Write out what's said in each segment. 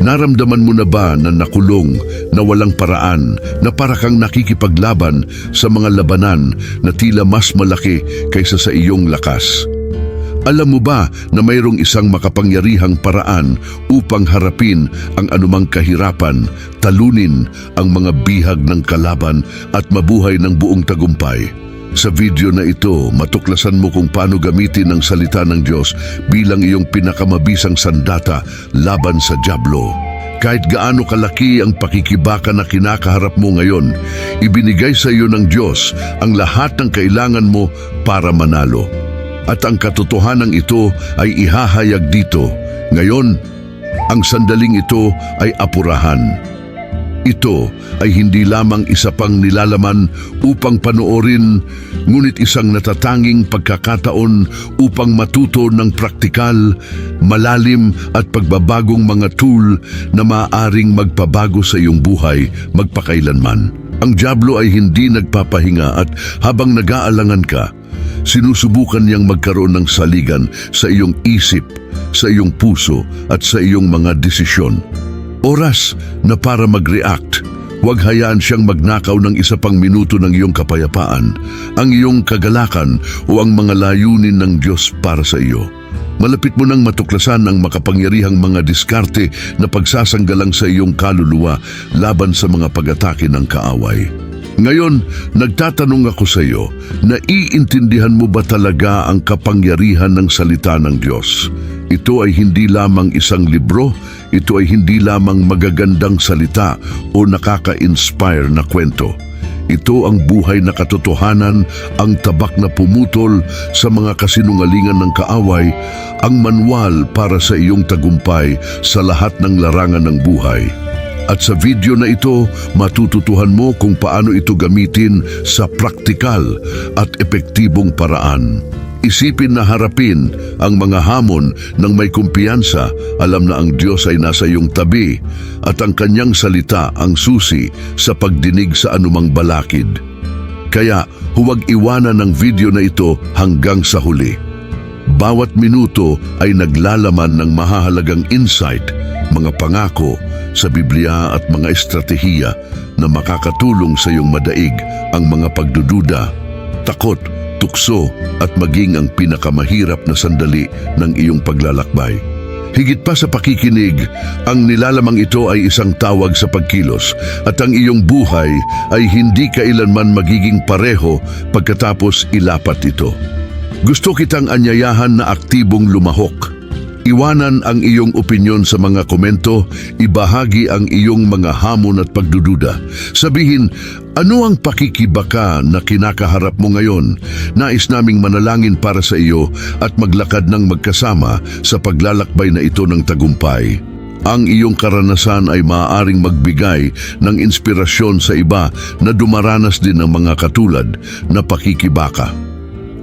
Naramdaman mo na ba na nakulong, na walang paraan, na para kang nakikipaglaban sa mga labanan na tila mas malaki kaysa sa iyong lakas? Alam mo ba na mayroong isang makapangyarihang paraan upang harapin ang anumang kahirapan, talunin ang mga bihag ng kalaban at mabuhay ng buong tagumpay? Sa video na ito, matuklasan mo kung paano gamitin ang salita ng Diyos bilang iyong pinakamabisang sandata laban sa Diablo. Kahit gaano kalaki ang pakikibaka na kinakaharap mo ngayon, ibinigay sa iyo ng Diyos ang lahat ng kailangan mo para manalo. At ang katotohanan ito ay ihahayag dito. Ngayon, ang sandaling ito ay apurahan. Ito ay hindi lamang isa pang nilalaman upang panoorin, ngunit isang natatanging pagkakataon upang matuto ng praktikal, malalim at pagbabagong mga tool na maaaring magpabago sa iyong buhay magpakailanman. Ang Diablo ay hindi nagpapahinga at habang nag-aalangan ka, sinusubukan niyang magkaroon ng saligan sa iyong isip, sa iyong puso at sa iyong mga desisyon. Oras na para mag-react. Huwag hayaan siyang magnakaw ng isa pang minuto ng iyong kapayapaan, ang iyong kagalakan o ang mga layunin ng Diyos para sa iyo. Malapit mo nang matuklasan ang makapangyarihang mga diskarte na pagsasanggalang sa iyong kaluluwa laban sa mga pag-atake ng kaaway. Ngayon, nagtatanong ako sa iyo, naiintindihan mo ba talaga ang kapangyarihan ng salita ng Diyos? Ito ay hindi lamang isang libro, ito ay hindi lamang magagandang salita o nakaka-inspire na kwento. Ito ang buhay na katotohanan, ang tabak na pumutol sa mga kasinungalingan ng kaaway, ang manual para sa iyong tagumpay sa lahat ng larangan ng buhay. At sa video na ito, matututuhan mo kung paano ito gamitin sa praktikal at epektibong paraan. Isipin na harapin ang mga hamon ng may kumpiyansa, alam na ang Diyos ay nasa iyong tabi at ang kanyang salita ang susi sa pagdinig sa anumang balakid. Kaya huwag iwanan ang video na ito hanggang sa huli. Bawat minuto ay naglalaman ng mahahalagang insight, mga pangako sa Biblia at mga estratehiya na makakatulong sa iyong madaig ang mga pagdududa, takot, tukso at maging ang pinakamahirap na sandali ng iyong paglalakbay. Higit pa sa pakikinig, ang nilalamang ito ay isang tawag sa pagkilos at ang iyong buhay ay hindi kailanman magiging pareho pagkatapos ilapat ito. Gusto kitang anyayahan na aktibong lumahok. Iwanan ang iyong opinyon sa mga komento, ibahagi ang iyong mga hamon at pagdududa. Sabihin, ano ang pakikibaka na kinakaharap mo ngayon? Nais naming manalangin para sa iyo at maglakad ng magkasama sa paglalakbay na ito ng tagumpay. Ang iyong karanasan ay maaaring magbigay ng inspirasyon sa iba na dumaranas din ng mga katulad na pakikibaka.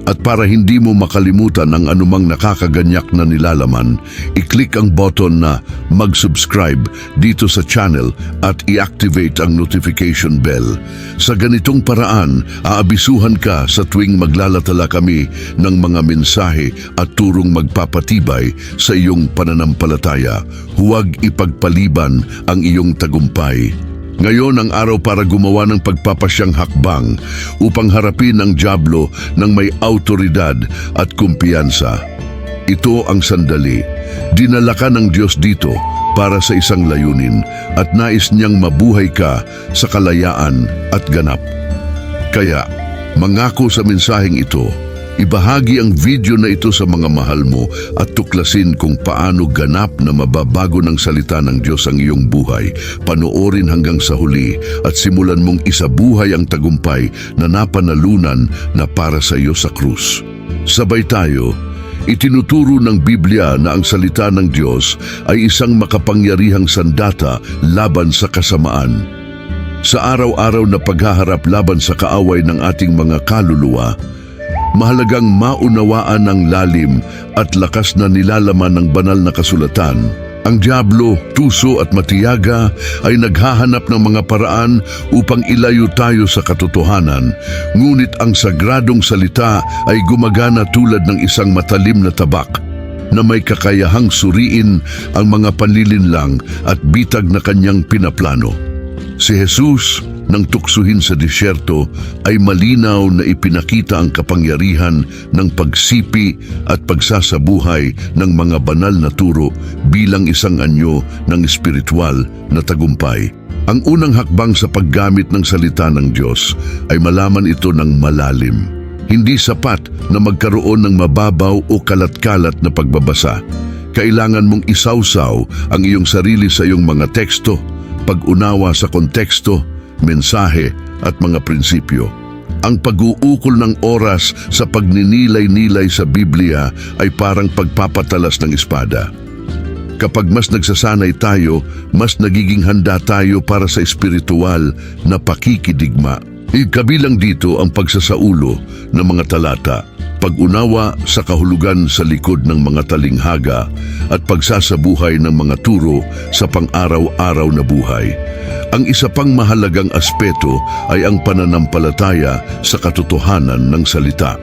At para hindi mo makalimutan ang anumang nakakaganyak na nilalaman, i-click ang button na mag-subscribe dito sa channel at i-activate ang notification bell. Sa ganitong paraan, aabisuhan ka sa tuwing maglalatala kami ng mga mensahe at turong magpapatibay sa iyong pananampalataya. Huwag ipagpaliban ang iyong tagumpay. Ngayon ang araw para gumawa ng pagpapasyang hakbang upang harapin ang Diablo ng may autoridad at kumpiyansa. Ito ang sandali. Dinala ka ng Diyos dito para sa isang layunin at nais niyang mabuhay ka sa kalayaan at ganap. Kaya, mangako sa mensaheng ito, ibahagi ang video na ito sa mga mahal mo at tuklasin kung paano ganap na mababago ng salita ng Diyos ang iyong buhay. Panoorin hanggang sa huli at simulan mong isabuhay ang tagumpay na napanalunan na para sa iyo sa krus. Sabay tayo, Itinuturo ng Biblia na ang salita ng Diyos ay isang makapangyarihang sandata laban sa kasamaan. Sa araw-araw na paghaharap laban sa kaaway ng ating mga kaluluwa, mahalagang maunawaan ang lalim at lakas na nilalaman ng banal na kasulatan. Ang Diablo, Tuso at Matiyaga ay naghahanap ng mga paraan upang ilayo tayo sa katotohanan, ngunit ang sagradong salita ay gumagana tulad ng isang matalim na tabak. na may kakayahang suriin ang mga panlilinlang at bitag na kanyang pinaplano. Si Jesus, nang tuksuhin sa disyerto, ay malinaw na ipinakita ang kapangyarihan ng pagsipi at pagsasabuhay ng mga banal na turo bilang isang anyo ng espiritual na tagumpay. Ang unang hakbang sa paggamit ng salita ng Diyos ay malaman ito ng malalim. Hindi sapat na magkaroon ng mababaw o kalat-kalat na pagbabasa. Kailangan mong isawsaw ang iyong sarili sa iyong mga teksto, pag-unawa sa konteksto, mensahe at mga prinsipyo. Ang pag-uukol ng oras sa pagninilay-nilay sa Biblia ay parang pagpapatalas ng espada. Kapag mas nagsasanay tayo, mas nagiging handa tayo para sa espiritual na pakikidigma. Ikabilang dito ang pagsasaulo ng mga talata, pag-unawa sa kahulugan sa likod ng mga talinghaga at pagsasabuhay ng mga turo sa pang-araw-araw na buhay. Ang isa pang mahalagang aspeto ay ang pananampalataya sa katotohanan ng salita.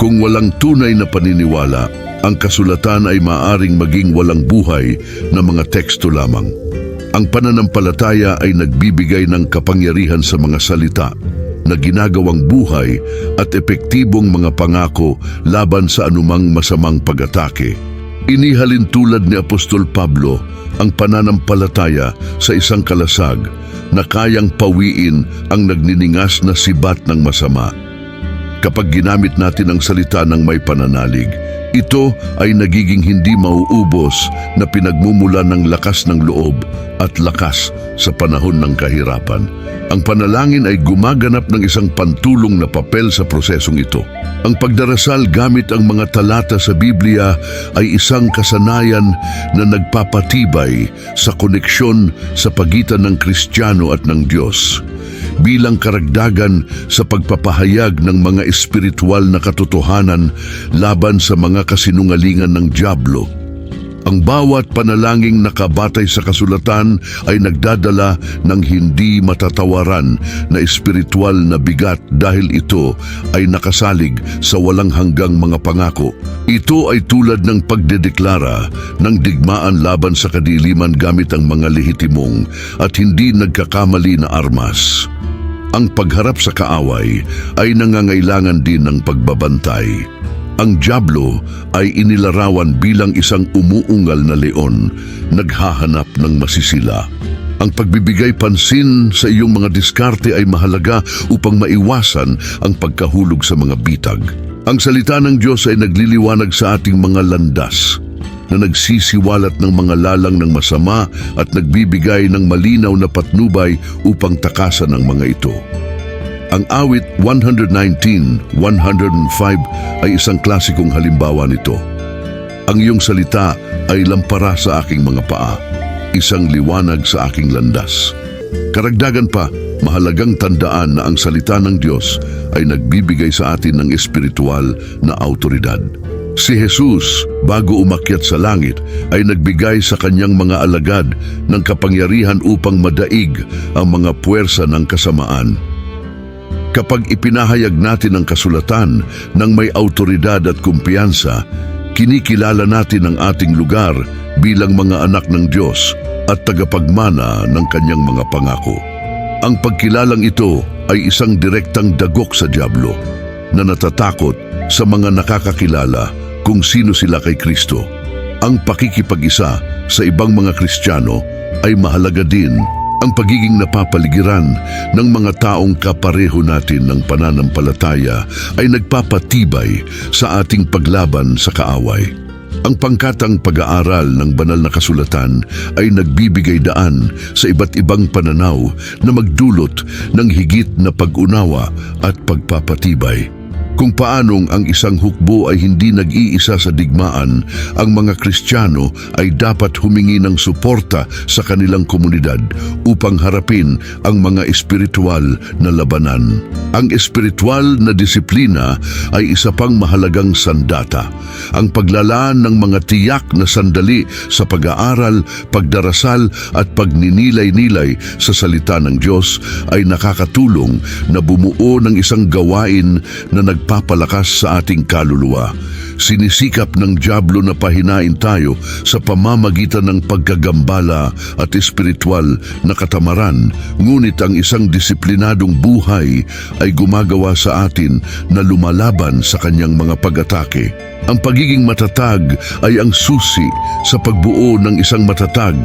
Kung walang tunay na paniniwala, ang kasulatan ay maaring maging walang buhay na mga teksto lamang. Ang pananampalataya ay nagbibigay ng kapangyarihan sa mga salita na ginagawang buhay at epektibong mga pangako laban sa anumang masamang pag-atake. Inihalin tulad ni Apostol Pablo ang pananampalataya sa isang kalasag na kayang pawiin ang nagniningas na sibat ng masama. Kapag ginamit natin ang salita ng may pananalig, ito ay nagiging hindi mauubos na pinagmumula ng lakas ng loob at lakas sa panahon ng kahirapan. Ang panalangin ay gumaganap ng isang pantulong na papel sa prosesong ito. Ang pagdarasal gamit ang mga talata sa Biblia ay isang kasanayan na nagpapatibay sa koneksyon sa pagitan ng Kristiyano at ng Diyos bilang karagdagan sa pagpapahayag ng mga espiritual na katotohanan laban sa mga kasinungalingan ng Diablo. Ang bawat panalangin nakabatay sa kasulatan ay nagdadala ng hindi matatawaran na espiritual na bigat dahil ito ay nakasalig sa walang hanggang mga pangako. Ito ay tulad ng pagdedeklara ng digmaan laban sa kadiliman gamit ang mga lehitimong at hindi nagkakamali na armas. Ang pagharap sa kaaway ay nangangailangan din ng pagbabantay. Ang Diablo ay inilarawan bilang isang umuungal na leon, naghahanap ng masisila. Ang pagbibigay pansin sa iyong mga diskarte ay mahalaga upang maiwasan ang pagkahulog sa mga bitag. Ang salita ng Diyos ay nagliliwanag sa ating mga landas na nagsisiwalat ng mga lalang ng masama at nagbibigay ng malinaw na patnubay upang takasan ang mga ito. Ang awit 119, 105 ay isang klasikong halimbawa nito. Ang iyong salita ay lampara sa aking mga paa, isang liwanag sa aking landas. Karagdagan pa, mahalagang tandaan na ang salita ng Diyos ay nagbibigay sa atin ng espiritual na autoridad. Si Jesus, bago umakyat sa langit, ay nagbigay sa kanyang mga alagad ng kapangyarihan upang madaig ang mga puwersa ng kasamaan. Kapag ipinahayag natin ang kasulatan ng may autoridad at kumpiyansa, kinikilala natin ang ating lugar bilang mga anak ng Diyos at tagapagmana ng kanyang mga pangako. Ang pagkilalang ito ay isang direktang dagok sa Diablo na natatakot sa mga nakakakilala kung sino sila kay Kristo. Ang pakikipag-isa sa ibang mga Kristiyano ay mahalaga din ang pagiging napapaligiran ng mga taong kapareho natin ng pananampalataya ay nagpapatibay sa ating paglaban sa kaaway. Ang pangkatang pag-aaral ng banal na kasulatan ay nagbibigay daan sa iba't ibang pananaw na magdulot ng higit na pag-unawa at pagpapatibay. Kung paanong ang isang hukbo ay hindi nag-iisa sa digmaan, ang mga Kristiyano ay dapat humingi ng suporta sa kanilang komunidad upang harapin ang mga espiritual na labanan. Ang espiritual na disiplina ay isa pang mahalagang sandata. Ang paglalaan ng mga tiyak na sandali sa pag-aaral, pagdarasal at pagninilay-nilay sa salita ng Diyos ay nakakatulong na bumuo ng isang gawain na nag nagpapalakas sa ating kaluluwa. Sinisikap ng Diablo na pahinain tayo sa pamamagitan ng pagkagambala at espiritual na katamaran, ngunit ang isang disiplinadong buhay ay gumagawa sa atin na lumalaban sa kanyang mga pag-atake. Ang pagiging matatag ay ang susi sa pagbuo ng isang matatag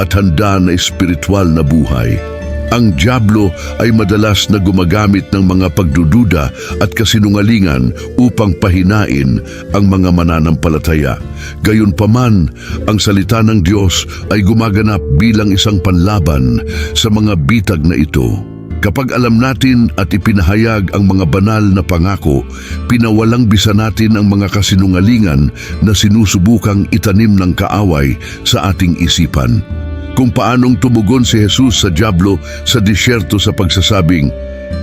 at handa na espiritual na buhay. Ang Diablo ay madalas na gumagamit ng mga pagdududa at kasinungalingan upang pahinain ang mga mananampalataya. Gayunpaman, ang salita ng Diyos ay gumaganap bilang isang panlaban sa mga bitag na ito. Kapag alam natin at ipinahayag ang mga banal na pangako, pinawalang bisa natin ang mga kasinungalingan na sinusubukang itanim ng kaaway sa ating isipan. Kung paanong tumugon si Jesus sa Diablo sa disyerto sa pagsasabing,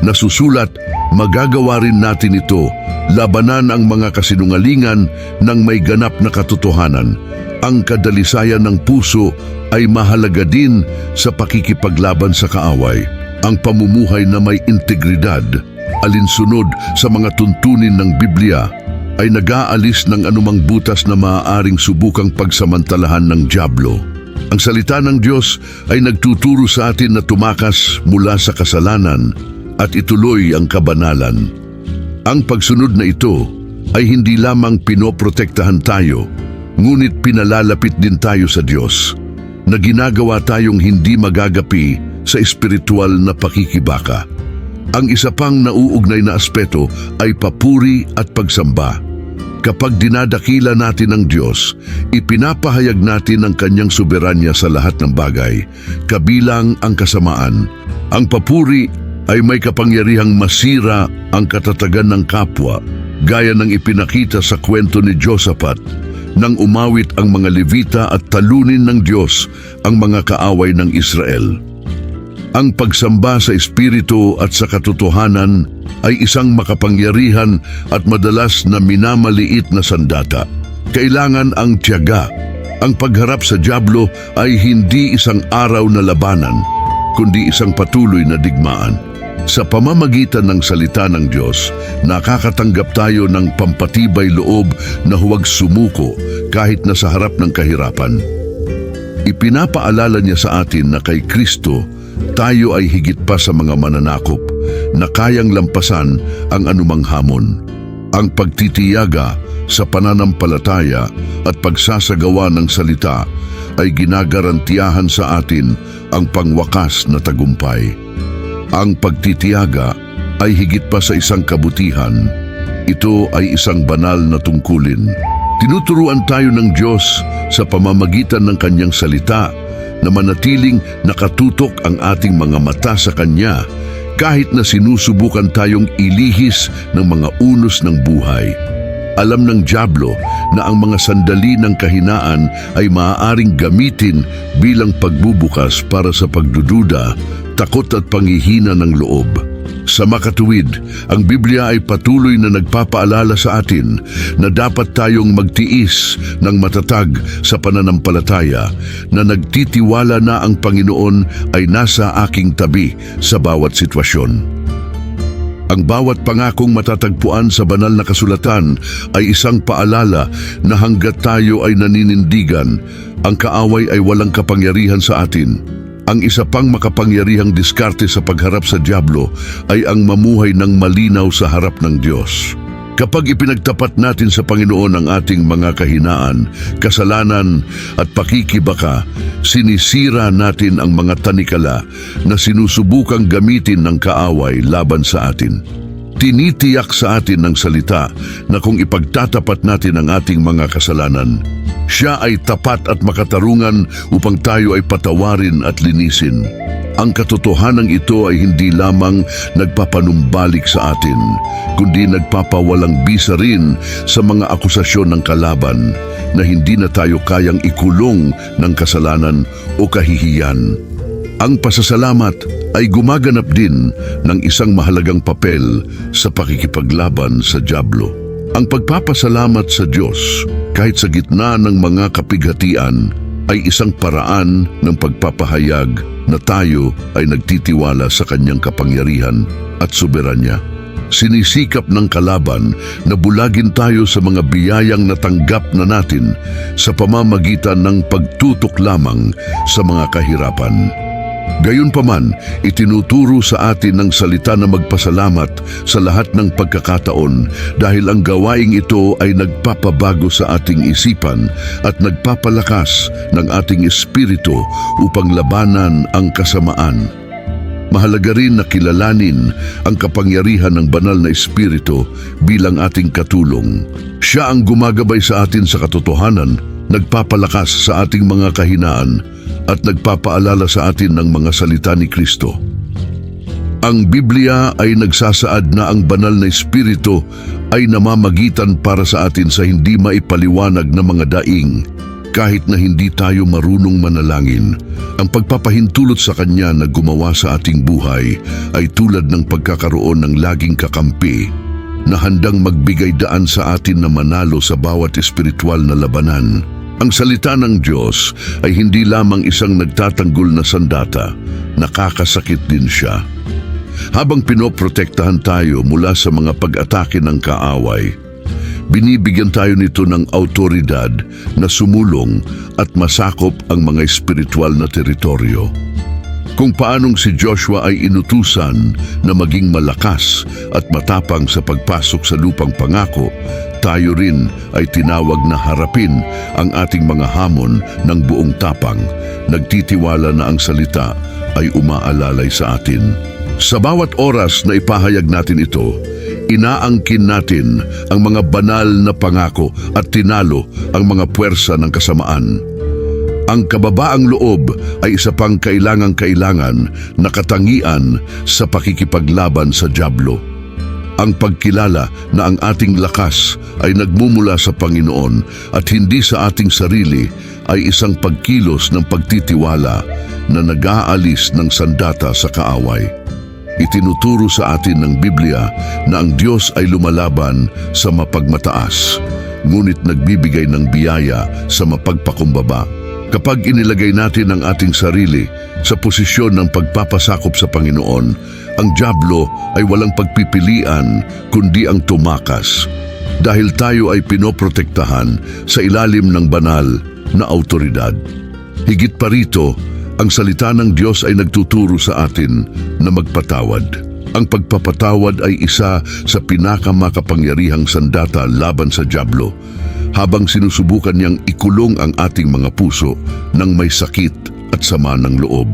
Nasusulat, magagawa rin natin ito, labanan ang mga kasinungalingan ng may ganap na katotohanan. Ang kadalisayan ng puso ay mahalaga din sa pakikipaglaban sa kaaway. Ang pamumuhay na may integridad, alinsunod sa mga tuntunin ng Biblia, ay nag-aalis ng anumang butas na maaaring subukang pagsamantalahan ng Diablo. Ang salita ng Diyos ay nagtuturo sa atin na tumakas mula sa kasalanan at ituloy ang kabanalan. Ang pagsunod na ito ay hindi lamang pinoprotektahan tayo, ngunit pinalalapit din tayo sa Diyos na ginagawa tayong hindi magagapi sa espiritual na pakikibaka. Ang isa pang nauugnay na aspeto ay papuri at pagsamba. Kapag dinadakila natin ang Diyos, ipinapahayag natin ang kanyang soberanya sa lahat ng bagay, kabilang ang kasamaan. Ang papuri ay may kapangyarihang masira ang katatagan ng kapwa, gaya ng ipinakita sa kwento ni Josaphat, nang umawit ang mga Levita at talunin ng Diyos ang mga kaaway ng Israel. Ang pagsamba sa Espiritu at sa katotohanan ay isang makapangyarihan at madalas na minamaliit na sandata. Kailangan ang tiyaga. Ang pagharap sa Diablo ay hindi isang araw na labanan, kundi isang patuloy na digmaan. Sa pamamagitan ng salita ng Diyos, nakakatanggap tayo ng pampatibay loob na huwag sumuko kahit na sa harap ng kahirapan. Ipinapaalala niya sa atin na kay Kristo, tayo ay higit pa sa mga mananakop na kayang lampasan ang anumang hamon. Ang pagtitiyaga sa pananampalataya at pagsasagawa ng salita ay ginagarantiyahan sa atin ang pangwakas na tagumpay. Ang pagtitiyaga ay higit pa sa isang kabutihan. Ito ay isang banal na tungkulin. Tinuturuan tayo ng Diyos sa pamamagitan ng kanyang salita na manatiling nakatutok ang ating mga mata sa Kanya kahit na sinusubukan tayong ilihis ng mga unos ng buhay. Alam ng Diablo na ang mga sandali ng kahinaan ay maaaring gamitin bilang pagbubukas para sa pagdududa, takot at panghihina ng loob. Sa makatuwid, ang Biblia ay patuloy na nagpapaalala sa atin na dapat tayong magtiis ng matatag sa pananampalataya na nagtitiwala na ang Panginoon ay nasa aking tabi sa bawat sitwasyon. Ang bawat pangakong matatagpuan sa banal na kasulatan ay isang paalala na hanggat tayo ay naninindigan, ang kaaway ay walang kapangyarihan sa atin. Ang isa pang makapangyarihang diskarte sa pagharap sa Diablo ay ang mamuhay ng malinaw sa harap ng Diyos. Kapag ipinagtapat natin sa Panginoon ang ating mga kahinaan, kasalanan at pakikibaka, sinisira natin ang mga tanikala na sinusubukang gamitin ng kaaway laban sa atin. Tinitiyak sa atin ng salita na kung ipagtatapat natin ang ating mga kasalanan, siya ay tapat at makatarungan upang tayo ay patawarin at linisin. Ang katotohanan ito ay hindi lamang nagpapanumbalik sa atin, kundi nagpapawalang bisa rin sa mga akusasyon ng kalaban na hindi na tayo kayang ikulong ng kasalanan o kahihiyan. Ang pasasalamat ay gumaganap din ng isang mahalagang papel sa pakikipaglaban sa Diablo. Ang pagpapasalamat sa Diyos kahit sa gitna ng mga kapighatian ay isang paraan ng pagpapahayag na tayo ay nagtitiwala sa kanyang kapangyarihan at soberanya. Sinisikap ng kalaban na bulagin tayo sa mga biyayang natanggap na natin sa pamamagitan ng pagtutok lamang sa mga kahirapan. Gayunpaman, itinuturo sa atin ng salita na magpasalamat sa lahat ng pagkakataon dahil ang gawaing ito ay nagpapabago sa ating isipan at nagpapalakas ng ating espiritu upang labanan ang kasamaan. Mahalaga rin na kilalanin ang kapangyarihan ng banal na espiritu bilang ating katulong. Siya ang gumagabay sa atin sa katotohanan, nagpapalakas sa ating mga kahinaan at nagpapaalala sa atin ng mga salita ni Kristo. Ang Biblia ay nagsasaad na ang banal na espiritu ay namamagitan para sa atin sa hindi maipaliwanag na mga daing kahit na hindi tayo marunong manalangin. Ang pagpapahintulot sa Kanya na gumawa sa ating buhay ay tulad ng pagkakaroon ng laging kakampi na handang magbigay daan sa atin na manalo sa bawat espiritual na labanan. Ang salita ng Diyos ay hindi lamang isang nagtatanggol na sandata, nakakasakit din siya. Habang pinoprotektahan tayo mula sa mga pag-atake ng kaaway, binibigyan tayo nito ng autoridad na sumulong at masakop ang mga espiritual na teritoryo. Kung paanong si Joshua ay inutusan na maging malakas at matapang sa pagpasok sa lupang pangako, tayo rin ay tinawag na harapin ang ating mga hamon ng buong tapang, nagtitiwala na ang salita ay umaalalay sa atin. Sa bawat oras na ipahayag natin ito, inaangkin natin ang mga banal na pangako at tinalo ang mga puwersa ng kasamaan. Ang kababaang loob ay isa pang kailangang-kailangan na katangian sa pakikipaglaban sa Diablo. Ang pagkilala na ang ating lakas ay nagmumula sa Panginoon at hindi sa ating sarili ay isang pagkilos ng pagtitiwala na nag-aalis ng sandata sa kaaway. Itinuturo sa atin ng Biblia na ang Diyos ay lumalaban sa mapagmataas, ngunit nagbibigay ng biyaya sa mapagpakumbaba. Kapag inilagay natin ang ating sarili sa posisyon ng pagpapasakop sa Panginoon, ang Diablo ay walang pagpipilian kundi ang tumakas. Dahil tayo ay pinoprotektahan sa ilalim ng banal na autoridad. Higit pa rito, ang salita ng Diyos ay nagtuturo sa atin na magpatawad. Ang pagpapatawad ay isa sa pinakamakapangyarihang sandata laban sa Diablo habang sinusubukan niyang ikulong ang ating mga puso ng may sakit at sama ng loob.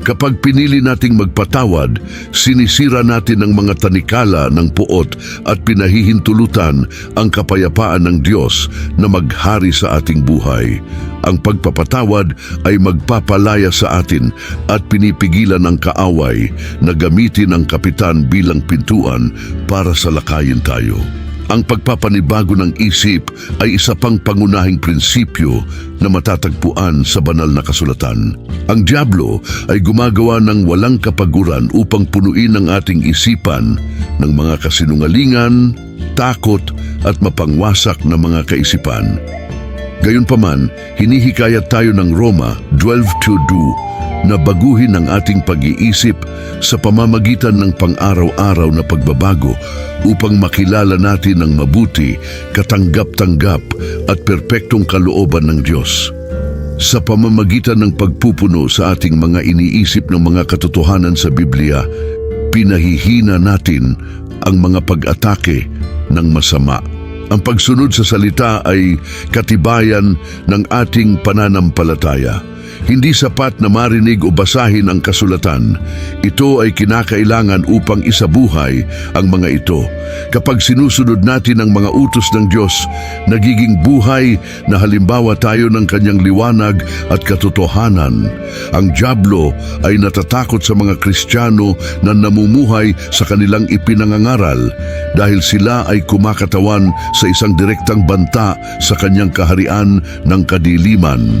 Kapag pinili nating magpatawad, sinisira natin ang mga tanikala ng puot at pinahihintulutan ang kapayapaan ng Diyos na maghari sa ating buhay. Ang pagpapatawad ay magpapalaya sa atin at pinipigilan ang kaaway na gamitin ang kapitan bilang pintuan para salakayin tayo. Ang pagpapanibago ng isip ay isa pang pangunahing prinsipyo na matatagpuan sa banal na kasulatan. Ang Diablo ay gumagawa ng walang kapaguran upang punuin ang ating isipan ng mga kasinungalingan, takot at mapangwasak na mga kaisipan. Gayunpaman, hinihikayat tayo ng Roma 12.2 na baguhin ang ating pag-iisip sa pamamagitan ng pang-araw-araw na pagbabago upang makilala natin ng mabuti, katanggap-tanggap at perpektong kalooban ng Diyos. Sa pamamagitan ng pagpupuno sa ating mga iniisip ng mga katotohanan sa Biblia, pinahihina natin ang mga pag-atake ng masama. Ang pagsunod sa salita ay katibayan ng ating pananampalataya. Hindi sapat na marinig o basahin ang kasulatan. Ito ay kinakailangan upang isabuhay ang mga ito. Kapag sinusunod natin ang mga utos ng Diyos, nagiging buhay na halimbawa tayo ng kanyang liwanag at katotohanan. Ang Diablo ay natatakot sa mga Kristiyano na namumuhay sa kanilang ipinangangaral dahil sila ay kumakatawan sa isang direktang banta sa kanyang kaharian ng kadiliman.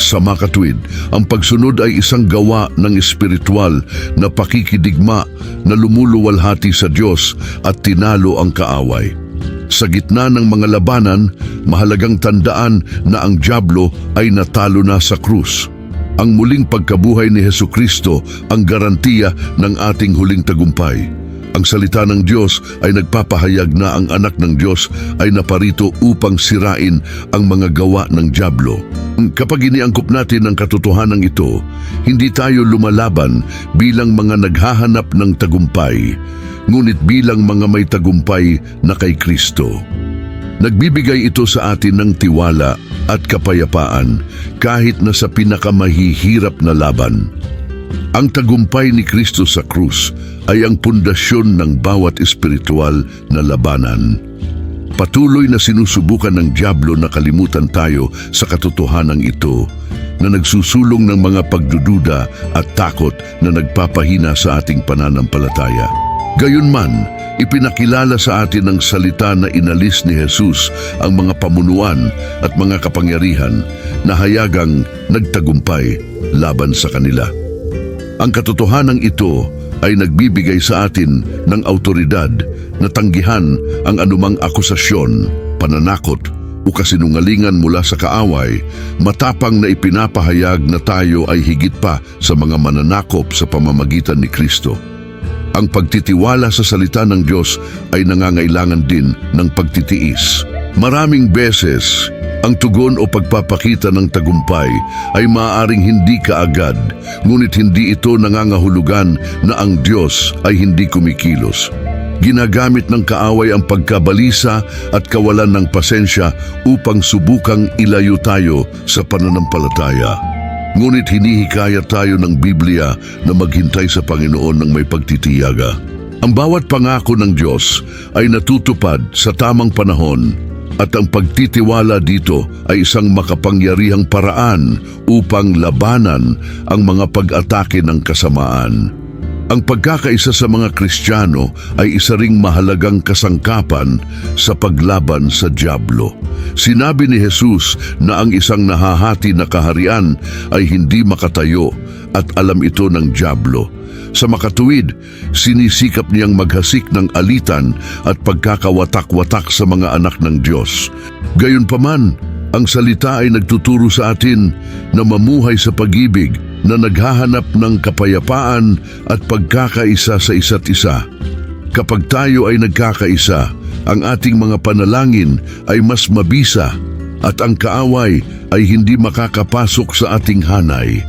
Sa makatwid, ang pagsunod ay isang gawa ng espiritual na pakikidigma na lumuluwalhati sa Diyos at tinalo ang kaaway. Sa gitna ng mga labanan, mahalagang tandaan na ang Diablo ay natalo na sa krus. Ang muling pagkabuhay ni Heso Kristo ang garantiya ng ating huling tagumpay. Ang salita ng Diyos ay nagpapahayag na ang anak ng Diyos ay naparito upang sirain ang mga gawa ng Diablo. Kapag iniangkop natin ang katotohanan ito, hindi tayo lumalaban bilang mga naghahanap ng tagumpay, ngunit bilang mga may tagumpay na kay Kristo. Nagbibigay ito sa atin ng tiwala at kapayapaan kahit na sa pinakamahihirap na laban. Ang tagumpay ni Kristo sa krus ay ang pundasyon ng bawat espiritual na labanan. Patuloy na sinusubukan ng Diablo na kalimutan tayo sa katotohanan ito na nagsusulong ng mga pagdududa at takot na nagpapahina sa ating pananampalataya. Gayunman, ipinakilala sa atin ng salita na inalis ni Jesus ang mga pamunuan at mga kapangyarihan na hayagang nagtagumpay laban sa kanila. Ang katotohanan ito ay nagbibigay sa atin ng autoridad na tanggihan ang anumang akusasyon, pananakot o kasinungalingan mula sa kaaway, matapang na ipinapahayag na tayo ay higit pa sa mga mananakop sa pamamagitan ni Kristo. Ang pagtitiwala sa salita ng Diyos ay nangangailangan din ng pagtitiis. Maraming beses, ang tugon o pagpapakita ng tagumpay ay maaaring hindi kaagad, ngunit hindi ito nangangahulugan na ang Diyos ay hindi kumikilos. Ginagamit ng kaaway ang pagkabalisa at kawalan ng pasensya upang subukang ilayo tayo sa pananampalataya. Ngunit hinihikayat tayo ng Biblia na maghintay sa Panginoon ng may pagtitiyaga. Ang bawat pangako ng Diyos ay natutupad sa tamang panahon at ang pagtitiwala dito ay isang makapangyarihang paraan upang labanan ang mga pag-atake ng kasamaan. Ang pagkakaisa sa mga Kristiyano ay isa ring mahalagang kasangkapan sa paglaban sa Diablo. Sinabi ni Jesus na ang isang nahahati na kaharian ay hindi makatayo at alam ito ng Diablo. Sa makatuwid, sinisikap niyang maghasik ng alitan at pagkakawatak-watak sa mga anak ng Diyos. Gayunpaman, ang salita ay nagtuturo sa atin na mamuhay sa pag-ibig na naghahanap ng kapayapaan at pagkakaisa sa isa't isa. Kapag tayo ay nagkakaisa, ang ating mga panalangin ay mas mabisa at ang kaaway ay hindi makakapasok sa ating hanay.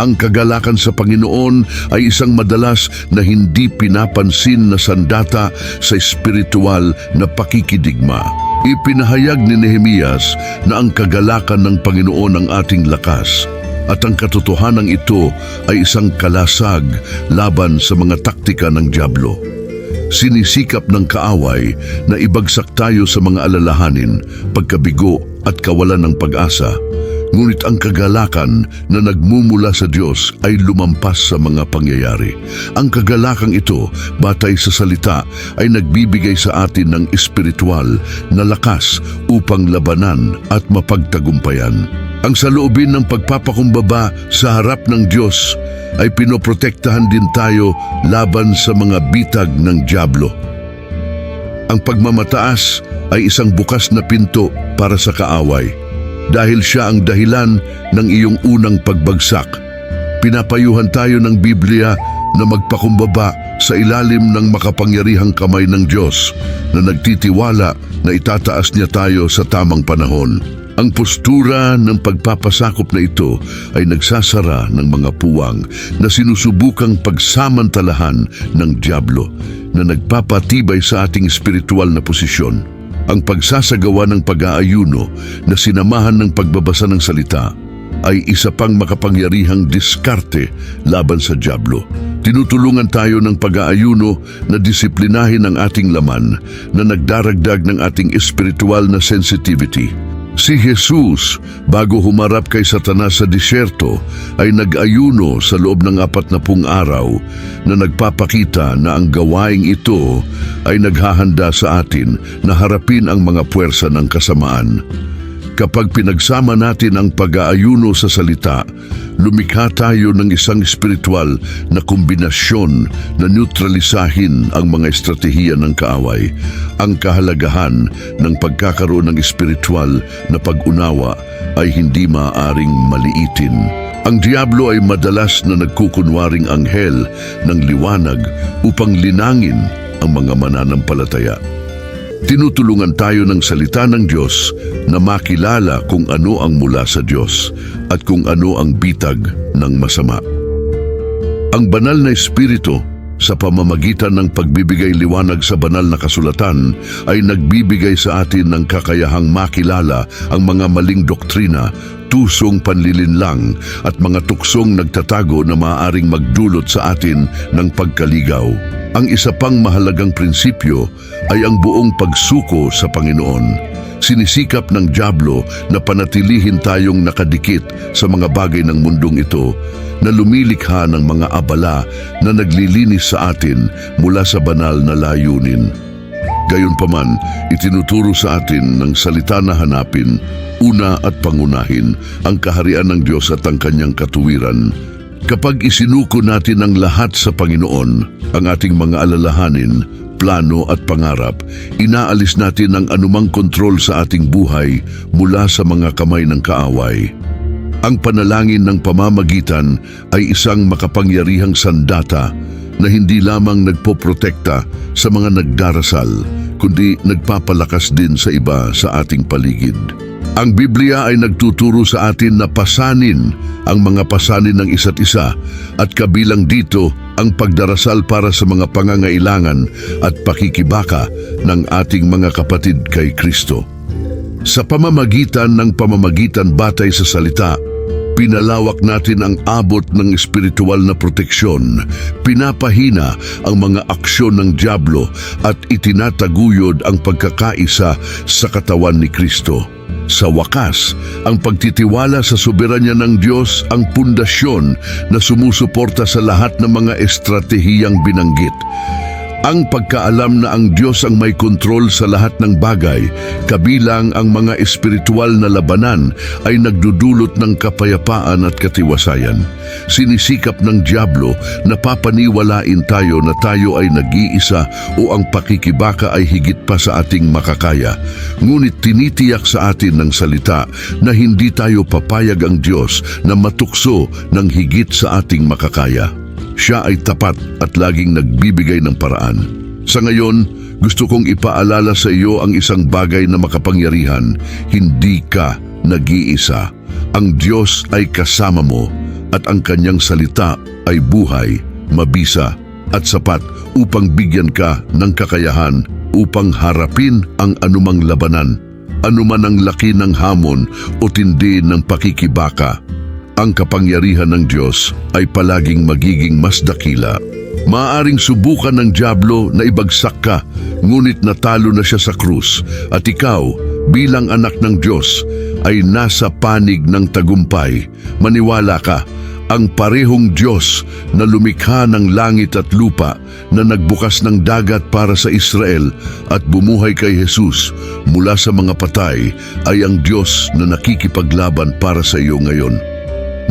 Ang kagalakan sa Panginoon ay isang madalas na hindi pinapansin na sandata sa espiritual na pakikidigma. Ipinahayag ni Nehemias na ang kagalakan ng Panginoon ang ating lakas at ang katotohanan ito ay isang kalasag laban sa mga taktika ng Diablo. Sinisikap ng kaaway na ibagsak tayo sa mga alalahanin, pagkabigo at kawalan ng pag-asa. Ngunit ang kagalakan na nagmumula sa Diyos ay lumampas sa mga pangyayari. Ang kagalakang ito, batay sa salita, ay nagbibigay sa atin ng espiritual na lakas upang labanan at mapagtagumpayan. Ang saloobin ng pagpapakumbaba sa harap ng Diyos ay pinoprotektahan din tayo laban sa mga bitag ng Diablo. Ang pagmamataas ay isang bukas na pinto para sa kaaway dahil siya ang dahilan ng iyong unang pagbagsak. Pinapayuhan tayo ng Biblia na magpakumbaba sa ilalim ng makapangyarihang kamay ng Diyos na nagtitiwala na itataas niya tayo sa tamang panahon. Ang postura ng pagpapasakop na ito ay nagsasara ng mga puwang na sinusubukang pagsamantalahan ng Diablo na nagpapatibay sa ating espiritual na posisyon. Ang pagsasagawa ng pag-aayuno na sinamahan ng pagbabasa ng salita ay isa pang makapangyarihang diskarte laban sa Diablo. Tinutulungan tayo ng pag-aayuno na disiplinahin ang ating laman na nagdaragdag ng ating espiritual na sensitivity. Si Jesus, bago humarap kay Satanas sa disyerto, ay nag-ayuno sa loob ng apat na pung araw na nagpapakita na ang gawaing ito ay naghahanda sa atin na harapin ang mga puwersa ng kasamaan. Kapag pinagsama natin ang pag-aayuno sa salita, lumikha tayo ng isang espiritual na kombinasyon na neutralisahin ang mga estratehiya ng kaaway. Ang kahalagahan ng pagkakaroon ng espiritual na pag-unawa ay hindi maaaring maliitin. Ang Diablo ay madalas na nagkukunwaring anghel ng liwanag upang linangin ang mga mananampalataya. Tinutulungan tayo ng salita ng Diyos na makilala kung ano ang mula sa Diyos at kung ano ang bitag ng masama. Ang banal na espiritu sa pamamagitan ng pagbibigay liwanag sa banal na kasulatan ay nagbibigay sa atin ng kakayahang makilala ang mga maling doktrina, tusong panlilinlang at mga tuksong nagtatago na maaaring magdulot sa atin ng pagkaligaw. Ang isa pang mahalagang prinsipyo ay ang buong pagsuko sa Panginoon. Sinisikap ng Diablo na panatilihin tayong nakadikit sa mga bagay ng mundong ito na lumilikha ng mga abala na naglilinis sa atin mula sa banal na layunin. Gayunpaman, itinuturo sa atin ng salita na hanapin, una at pangunahin ang kaharian ng Diyos at ang kanyang katuwiran. Kapag isinuko natin ang lahat sa Panginoon, ang ating mga alalahanin, plano at pangarap, inaalis natin ang anumang kontrol sa ating buhay mula sa mga kamay ng kaaway. Ang panalangin ng pamamagitan ay isang makapangyarihang sandata na hindi lamang nagpoprotekta sa mga nagdarasal, kundi nagpapalakas din sa iba sa ating paligid. Ang Biblia ay nagtuturo sa atin na pasanin ang mga pasanin ng isa't isa at kabilang dito ang pagdarasal para sa mga pangangailangan at pakikibaka ng ating mga kapatid kay Kristo. Sa pamamagitan ng pamamagitan batay sa salita, pinalawak natin ang abot ng espiritual na proteksyon, pinapahina ang mga aksyon ng Diablo at itinataguyod ang pagkakaisa sa katawan ni Kristo. Sa wakas, ang pagtitiwala sa soberanya ng Diyos ang pundasyon na sumusuporta sa lahat ng mga estratehiyang binanggit. Ang pagkaalam na ang Diyos ang may kontrol sa lahat ng bagay, kabilang ang mga espiritual na labanan, ay nagdudulot ng kapayapaan at katiwasayan. Sinisikap ng Diablo na papaniwalain tayo na tayo ay nag-iisa o ang pakikibaka ay higit pa sa ating makakaya. Ngunit tinitiyak sa atin ng salita na hindi tayo papayag ang Diyos na matukso ng higit sa ating makakaya. Siya ay tapat at laging nagbibigay ng paraan. Sa ngayon, gusto kong ipaalala sa iyo ang isang bagay na makapangyarihan. Hindi ka nag-iisa. Ang Diyos ay kasama mo at ang kanyang salita ay buhay, mabisa at sapat upang bigyan ka ng kakayahan upang harapin ang anumang labanan, anuman ang laki ng hamon o tindi ng pakikibaka ang kapangyarihan ng Diyos ay palaging magiging mas dakila. Maaring subukan ng Diablo na ibagsak ka, ngunit natalo na siya sa krus at ikaw, bilang anak ng Diyos, ay nasa panig ng tagumpay. Maniwala ka, ang parehong Diyos na lumikha ng langit at lupa na nagbukas ng dagat para sa Israel at bumuhay kay Jesus mula sa mga patay ay ang Diyos na nakikipaglaban para sa iyo ngayon.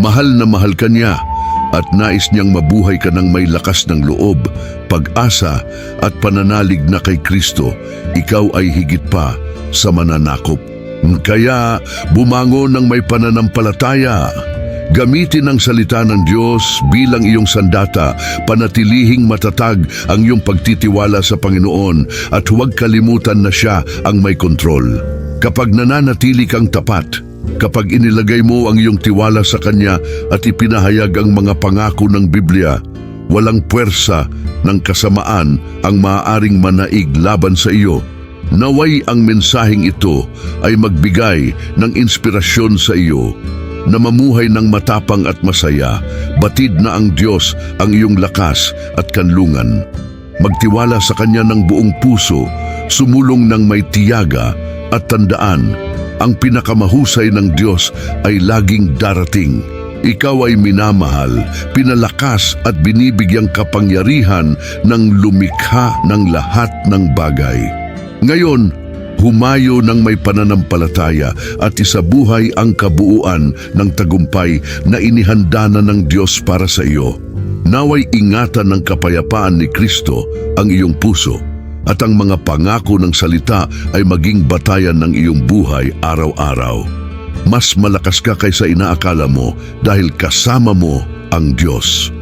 Mahal na mahal ka niya at nais niyang mabuhay ka ng may lakas ng loob, pag-asa at pananalig na kay Kristo, ikaw ay higit pa sa mananakop. Kaya bumangon ng may pananampalataya. Gamitin ang salita ng Diyos bilang iyong sandata, panatilihing matatag ang iyong pagtitiwala sa Panginoon at huwag kalimutan na siya ang may kontrol. Kapag nananatili kang tapat, Kapag inilagay mo ang iyong tiwala sa Kanya at ipinahayag ang mga pangako ng Biblia, walang puwersa ng kasamaan ang maaaring manaig laban sa iyo. Naway ang mensaheng ito ay magbigay ng inspirasyon sa iyo na mamuhay ng matapang at masaya, batid na ang Diyos ang iyong lakas at kanlungan. Magtiwala sa Kanya ng buong puso, sumulong ng may tiyaga at tandaan ang pinakamahusay ng Diyos ay laging darating. Ikaw ay minamahal, pinalakas at binibigyang kapangyarihan ng lumikha ng lahat ng bagay. Ngayon, humayo ng may pananampalataya at isabuhay ang kabuuan ng tagumpay na inihanda na ng Diyos para sa iyo. Naway ingatan ng kapayapaan ni Kristo ang iyong puso at ang mga pangako ng salita ay maging batayan ng iyong buhay araw-araw. Mas malakas ka kaysa inaakala mo dahil kasama mo ang Diyos.